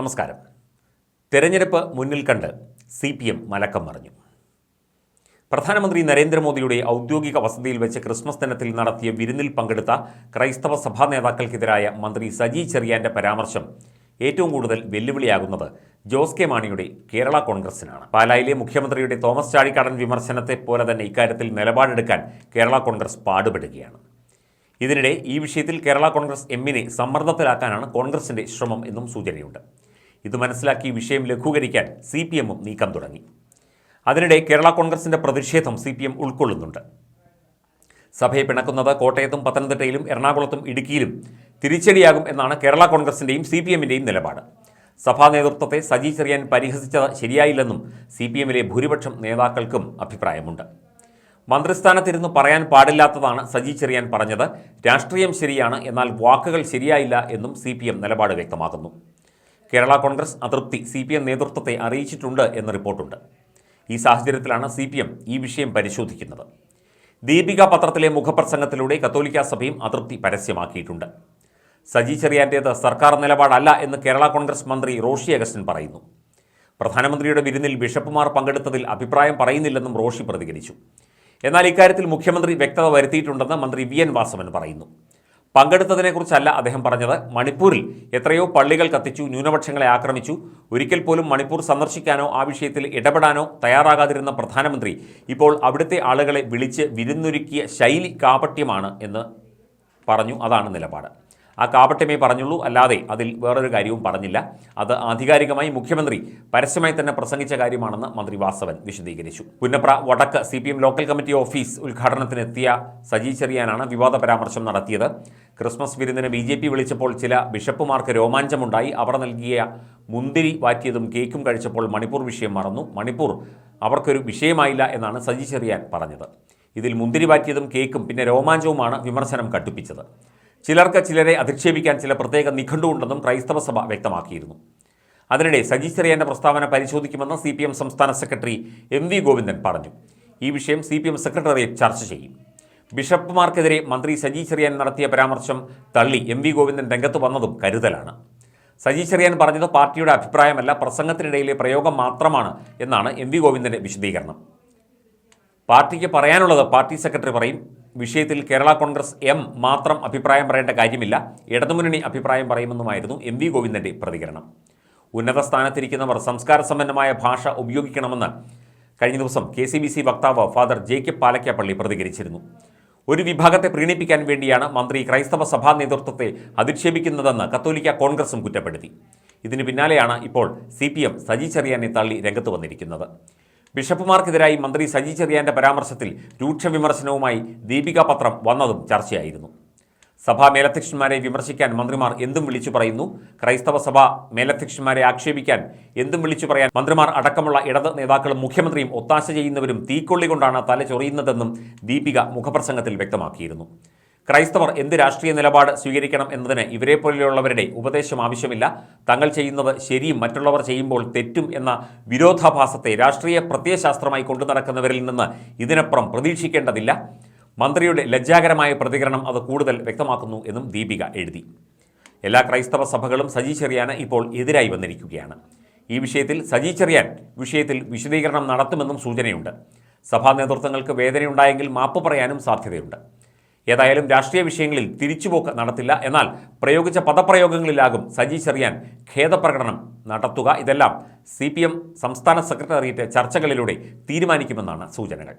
നമസ്കാരം. തെരഞ്ഞെടുപ്പ് മുന്നിൽ കണ്ട് സി പി എം മലക്കം മറിഞ്ഞു. പ്രധാനമന്ത്രി നരേന്ദ്രമോദിയുടെ ഔദ്യോഗിക വസതിയിൽ വെച്ച് ക്രിസ്മസ് ദിനത്തിൽ നടത്തിയ വിരുന്നിൽ പങ്കെടുത്ത ക്രൈസ്തവ സഭാ നേതാക്കൾക്കെതിരായ മന്ത്രി സജി ചെറിയാന്റെ പരാമർശം ഏറ്റവും കൂടുതൽ വെല്ലുവിളിയാകുന്നത് ജോസ് കെ മാണിയുടെ കേരള കോൺഗ്രസിനാണ്. പാലായിലെ മുഖ്യമന്ത്രിയുടെ തോമസ് ചാഴിക്കാടൻ വിമർശനത്തെ പോലെ തന്നെ ഇക്കാര്യത്തിൽ നിലപാടെടുക്കാൻ കേരള കോൺഗ്രസ് പാടുപെടുകയാണ്. ഇതിനിടെ ഈ വിഷയത്തിൽ കേരള കോൺഗ്രസ് എമ്മിനെ സമ്മർദ്ദത്തിലാക്കാനാണ് കോൺഗ്രസിന്റെ ശ്രമം എന്നും സൂചനയുണ്ട്. ഇത് മനസ്സിലാക്കി വിഷയം ലഘൂകരിക്കാൻ സി പി എമ്മും നീക്കം തുടങ്ങി. അതിനിടെ കേരള കോൺഗ്രസിന്റെ പ്രതിഷേധം സി പി എം ഉൾക്കൊള്ളുന്നുണ്ട്. സഭയെ പിണക്കുന്നത് കോട്ടയത്തും പത്തനംതിട്ടയിലും എറണാകുളത്തും ഇടുക്കിയിലും തിരിച്ചടിയാകും എന്നാണ് കേരള കോൺഗ്രസിന്റെയും സി പി എമ്മിന്റെയും നിലപാട്. സഭാ നേതൃത്വത്തെ സജി ചെറിയാൻ പരിഹസിച്ചത് ശരിയായില്ലെന്നും സി പി എമ്മിലെ ഭൂരിപക്ഷം നേതാക്കൾക്കും അഭിപ്രായമുണ്ട്. മന്ത്രിസ്ഥാനത്തിരുന്ന് പറയാൻ പാടില്ലാത്തതാണ് സജി ചെറിയാൻ പറഞ്ഞത്. രാഷ്ട്രീയം ശരിയാണ് എന്നാൽ വാക്കുകൾ ശരിയായില്ല എന്നും സി നിലപാട് വ്യക്തമാക്കുന്നു. കേരള കോൺഗ്രസ് അതൃപ്തി സി പി എം നേതൃത്വത്തെ അറിയിച്ചിട്ടുണ്ട് എന്ന റിപ്പോർട്ടുണ്ട്. ഈ സാഹചര്യത്തിലാണ് സി പി എം ഈ വിഷയം പരിശോധിക്കുന്നത്. ദീപിക പത്രത്തിലെ മുഖപ്രസംഗത്തിലൂടെ കത്തോലിക്ക സഭയും അതൃപ്തി പരസ്യമാക്കിയിട്ടുണ്ട്. സജി ചെറിയാന്റേത് സർക്കാർ നിലപാടല്ല എന്ന് കേരള കോൺഗ്രസ് മന്ത്രി റോഷി അഗസ്റ്റിൻ പറയുന്നു. പ്രധാനമന്ത്രിയുടെ വിരുന്നിൽ ബിഷപ്പുമാർ പങ്കെടുത്തതിൽ അഭിപ്രായം പറയുന്നില്ലെന്നും റോഷി പ്രതികരിച്ചു. എന്നാൽ ഇക്കാര്യത്തിൽ മുഖ്യമന്ത്രി വ്യക്തത വരുത്തിയിട്ടുണ്ടെന്ന് മന്ത്രി വി എൻ വാസവൻ പറയുന്നു. പങ്കെടുത്തതിനെക്കുറിച്ചല്ല അദ്ദേഹം പറഞ്ഞത്. മണിപ്പൂരിൽ എത്രയോ പള്ളികൾ കത്തിച്ചു ന്യൂനപക്ഷങ്ങളെ ആക്രമിച്ചു. ഒരിക്കൽ പോലും മണിപ്പൂർ സന്ദർശിക്കാനോ ആ വിഷയത്തിൽ ഇടപെടാനോ തയ്യാറാകാതിരുന്ന പ്രധാനമന്ത്രി ഇപ്പോൾ അവിടുത്തെ ആളുകളെ വിളിച്ച് വിരുന്നൊരുക്കിയ ശൈലി കാപട്യമാണ് എന്ന് പറഞ്ഞു. അതാണ് നിലപാട്. ആ കാപട്യമേ പറഞ്ഞുള്ളൂ. അല്ലാതെ അതിൽ വേറൊരു കാര്യവും പറഞ്ഞില്ല. അത് ആധികാരികമായി മുഖ്യമന്ത്രി പരസ്യമായി തന്നെ പ്രസംഗിച്ച കാര്യമാണെന്ന് മന്ത്രി വാസവൻ വിശദീകരിച്ചു. Punnapra Vadakku C local committee office ഉദ്ഘാടനത്തിനെത്തിയ Saji ചെറിയാനാണ് വിവാദ പരാമർശം നടത്തിയത്. ക്രിസ്മസ് വിരുന്നിന് ബി ജെ പി വിളിച്ചപ്പോൾ ചില ബിഷപ്പുമാർക്ക് രോമാഞ്ചമുണ്ടായി. അവർ നൽകിയ മുന്തിരി വാറ്റിയതും കേക്കും കഴിച്ചപ്പോൾ മണിപ്പൂർ വിഷയം മറന്നു. മണിപ്പൂർ അവർക്കൊരു വിഷയമായില്ല എന്നാണ് സജി ചെറിയാൻ പറഞ്ഞത്. ഇതിൽ മുന്തിരി വാറ്റിയതും കേക്കും പിന്നെ രോമാഞ്ചവുമാണ് വിമർശനം കട്ടുപ്പിച്ചത് ചിലർക്ക് ചിലരെ അധിക്ഷേപിക്കാൻ ചില പ്രത്യേക നിഘണ്ടുണ്ടെന്നും ക്രൈസ്തവ സഭ വ്യക്തമാക്കിയിരുന്നു. അതിനിടെ സജി ചെറിയാന്റെ പ്രസ്താവന പരിശോധിക്കുമെന്ന് സി പി എം സംസ്ഥാന സെക്രട്ടറി എം വി ഗോവിന്ദൻ പറഞ്ഞു. ഈ വിഷയം സി പി എം സെക്രട്ടേറിയറ്റ് ചർച്ച ചെയ്യും. ബിഷപ്പുമാർക്കെതിരെ മന്ത്രി സജി ചെറിയാൻ നടത്തിയ പരാമർശം തള്ളി എം വി ഗോവിന്ദൻ രംഗത്ത് വന്നതും കരുതലാണ്. സജി ചെറിയാൻ പറഞ്ഞത് പാർട്ടിയുടെ അഭിപ്രായമല്ല പ്രസംഗത്തിനിടയിലെ പ്രയോഗം മാത്രമാണ് എന്നാണ് എം വി ഗോവിന്ദന്റെ വിശദീകരണം. പാർട്ടിക്ക് പറയാനുള്ളത് പാർട്ടി സെക്രട്ടറി പറയും വിഷയത്തിൽ കേരള കോൺഗ്രസ് എം മാത്രം അഭിപ്രായം പറയേണ്ട കാര്യമില്ല. ഇടതുമുന്നണി അഭിപ്രായം പറയുമെന്നുമായിരുന്നു എം വി ഗോവിന്ദന്റെ പ്രതികരണം. ഉന്നത സ്ഥാനത്തിരിക്കുന്നവർ സംസ്കാര സമ്പന്നമായ ഭാഷ ഉപയോഗിക്കണമെന്ന് കഴിഞ്ഞ ദിവസം കെ സി ബി സി വക്താവ് ഫാദർ ജേക്കബ് പാലക്കാപ്പള്ളി പ്രതികരിച്ചിരുന്നു. ഒരു വിഭാഗത്തെ പ്രീണിപ്പിക്കാൻ വേണ്ടിയാണ് മന്ത്രി ക്രൈസ്തവ സഭാ നേതൃത്വത്തെ അധിക്ഷേപിക്കുന്നതെന്ന് കത്തോലിക്ക കോൺഗ്രസും കുറ്റപ്പെടുത്തി. ഇതിന് പിന്നാലെയാണ് ഇപ്പോൾ സി പി എം സജി ചെറിയാനെ തള്ളി രംഗത്ത് വന്നിരിക്കുന്നത്. ബിഷപ്പുമാർക്കെതിരായി മന്ത്രി സജി ചെറിയാന്റെ പരാമർശത്തിൽ രൂക്ഷ വിമർശനവുമായി ദീപിക പത്രം വന്നതും ചർച്ചയായിരുന്നു. സഭാ മേലധ്യക്ഷന്മാരെ വിമർശിക്കാൻ മന്ത്രിമാർ എന്തും വിളിച്ചു പറയുന്നു. ക്രൈസ്തവ സഭ മേലധ്യക്ഷന്മാരെ ആക്ഷേപിക്കാൻ എന്തും വിളിച്ചു പറയാൻ മന്ത്രിമാർ അടക്കമുള്ള ഇടത് നേതാക്കളും മുഖ്യമന്ത്രിയും ഒത്താശ ചെയ്യുന്നവരും തീക്കൊള്ളി കൊണ്ടാണ് തല ചൊറിയുന്നതെന്നും ദീപിക മുഖപ്രസംഗത്തിൽ വ്യക്തമാക്കിയിരുന്നു. ക്രൈസ്തവർ എന്ത് രാഷ്ട്രീയ നിലപാട് സ്വീകരിക്കണം എന്നതിന് ഇവരെ പോലെയുള്ളവരുടെ ഉപദേശം ആവശ്യമില്ല. തങ്ങൾ ചെയ്യുന്നത് ശരിയും മറ്റുള്ളവർ ചെയ്യുമ്പോൾ തെറ്റും എന്ന വിരോധാഭാസത്തെ രാഷ്ട്രീയ പ്രത്യയശാസ്ത്രമായി കൊണ്ടു നടക്കുന്നവരിൽ നിന്ന് ഇതിനപ്പുറം പ്രതീക്ഷിക്കേണ്ടതില്ല. മന്ത്രിയുടെ ലജ്ജാകരമായ പ്രതികരണം അത് കൂടുതൽ വ്യക്തമാക്കുന്നു എന്നും ദീപിക എഴുതി. എല്ലാ ക്രൈസ്തവ സഭകളും സജി ചെറിയാന് ഇപ്പോൾ എതിരായി വന്നിരിക്കുകയാണ്. ഈ വിഷയത്തിൽ സജി ചെറിയാൻ വിഷയത്തിൽ വിശദീകരണം നടത്തുമെന്നും സൂചനയുണ്ട്. സഭാ നേതൃത്വങ്ങൾക്ക് വേദനയുണ്ടായെങ്കിൽ മാപ്പ് പറയാനും സാധ്യതയുണ്ട്. ഏതായാലും രാഷ്ട്രീയ വിഷയങ്ങളിൽ തിരിച്ചുപോക്ക് നടത്തില്ല. എന്നാൽ പ്രയോഗിച്ച പദപ്രയോഗങ്ങളിലാകും സജി ചെറിയാൻ ഖേദപ്രകടനം നടത്തുക. ഇതെല്ലാം സി സംസ്ഥാന സെക്രട്ടേറിയറ്റ് ചർച്ചകളിലൂടെ തീരുമാനിക്കുമെന്നാണ് സൂചനകൾ.